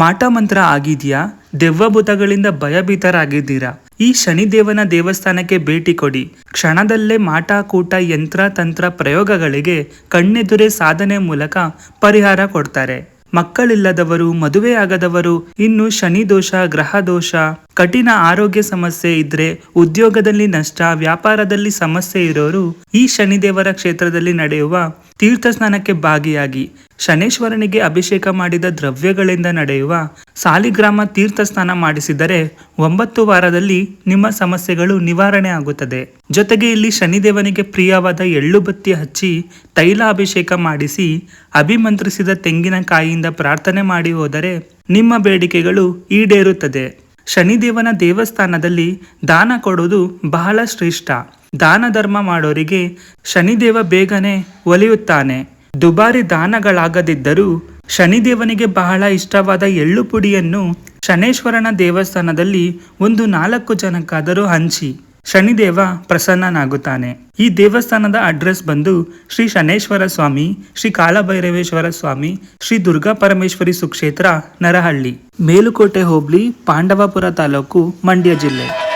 ಮಾಟ ಮಂತ್ರ ಆಗಿದ್ಯಾ? ದೆವ್ವಭೂತಗಳಿಂದ ಭಯಭೀತರಾಗಿದ್ದೀರಾ? ಈ ಶನಿದೇವನ ದೇವಸ್ಥಾನಕ್ಕೆ ಭೇಟಿ ಕೊಡಿ. ಕ್ಷಣದಲ್ಲೇ ಮಾಟ ಕೂಟ ಯಂತ್ರ ತಂತ್ರ ಪ್ರಯೋಗಗಳಿಗೆ ಕಣ್ಣೆದುರೇ ಸಾಧನೆ ಮೂಲಕ ಪರಿಹಾರ ಕೊಡ್ತಾರೆ. ಮಕ್ಕಳಿಲ್ಲದವರು ಮದುವೆ ಆಗದವರು ಇನ್ನು ಶನಿ ದೋಷ ಗ್ರಹ ದೋಷ ಕಠಿಣ ಆರೋಗ್ಯ ಸಮಸ್ಯೆ ಇದ್ರೆ ಉದ್ಯೋಗದಲ್ಲಿ ನಷ್ಟ, ವ್ಯಾಪಾರದಲ್ಲಿ ಸಮಸ್ಯೆ ಇರೋರು ಈ ಶನಿದೇವರ ಕ್ಷೇತ್ರದಲ್ಲಿ ನಡೆಯುವ ತೀರ್ಥ ಸ್ನಾನಕ್ಕೆ ಭಾಗಿಯಾಗಿ ಶನೇಶ್ವರನಿಗೆ ಅಭಿಷೇಕ ಮಾಡಿದ ದ್ರವ್ಯಗಳಿಂದ ನಡೆಯುವ ಸಾಲಿಗ್ರಾಮ ತೀರ್ಥ ಸ್ನಾನ ಮಾಡಿಸಿದರೆ ಒಂಬತ್ತು ವಾರದಲ್ಲಿ ನಿಮ್ಮ ಸಮಸ್ಯೆಗಳು ನಿವಾರಣೆ ಆಗುತ್ತದೆ. ಜೊತೆಗೆ ಇಲ್ಲಿ ಶನಿದೇವನಿಗೆ ಪ್ರಿಯವಾದ ಎಳ್ಳು ಬತ್ತಿ ಹಚ್ಚಿ ತೈಲಾಭಿಷೇಕ ಮಾಡಿಸಿ ಅಭಿಮಂತ್ರಿಸಿದ ತೆಂಗಿನಕಾಯಿಯಿಂದ ಪ್ರಾರ್ಥನೆ ಮಾಡಿ ಹೋದರೆ ನಿಮ್ಮ ಬೇಡಿಕೆಗಳು ಈಡೇರುತ್ತದೆ. ಶನಿದೇವನ ದೇವಸ್ಥಾನದಲ್ಲಿ ದಾನ ಕೊಡೋದು ಬಹಳ ಶ್ರೇಷ್ಠ. ದಾನ ಧರ್ಮ ಮಾಡೋರಿಗೆ ಶನಿದೇವ ಬೇಗನೆ ಒಲಿಯುತ್ತಾನೆ. ದುಬಾರಿ ದಾನಗಳಾಗದಿದ್ದರೂ ಶನಿದೇವನಿಗೆ ಬಹಳ ಇಷ್ಟವಾದ ಎಳ್ಳು ಪುಡಿಯನ್ನು ಶನೇಶ್ವರನ ದೇವಸ್ಥಾನದಲ್ಲಿ ಒಂದು ನಾಲ್ಕು ಜನಕ್ಕಾದರೂ ಹಂಚಿ. ಶನಿದೇವ ಪ್ರಸನ್ನನಾಗುತ್ತಾನೆ. ಈ ದೇವಸ್ಥಾನದ ಅಡ್ರೆಸ್ ಬಂದು ಶ್ರೀ ಶನೇಶ್ವರ ಸ್ವಾಮಿ, ಶ್ರೀ ಕಾಲಭೈರವೇಶ್ವರ ಸ್ವಾಮಿ, ಶ್ರೀ ದುರ್ಗಾ ಪರಮೇಶ್ವರಿ ಸುಕ್ಷೇತ್ರ ನರಹಳ್ಳಿ, ಮೇಲುಕೋಟೆ ಹೋಬಳಿ, ಪಾಂಡವಪುರ ತಾಲೂಕು, ಮಂಡ್ಯ ಜಿಲ್ಲೆ.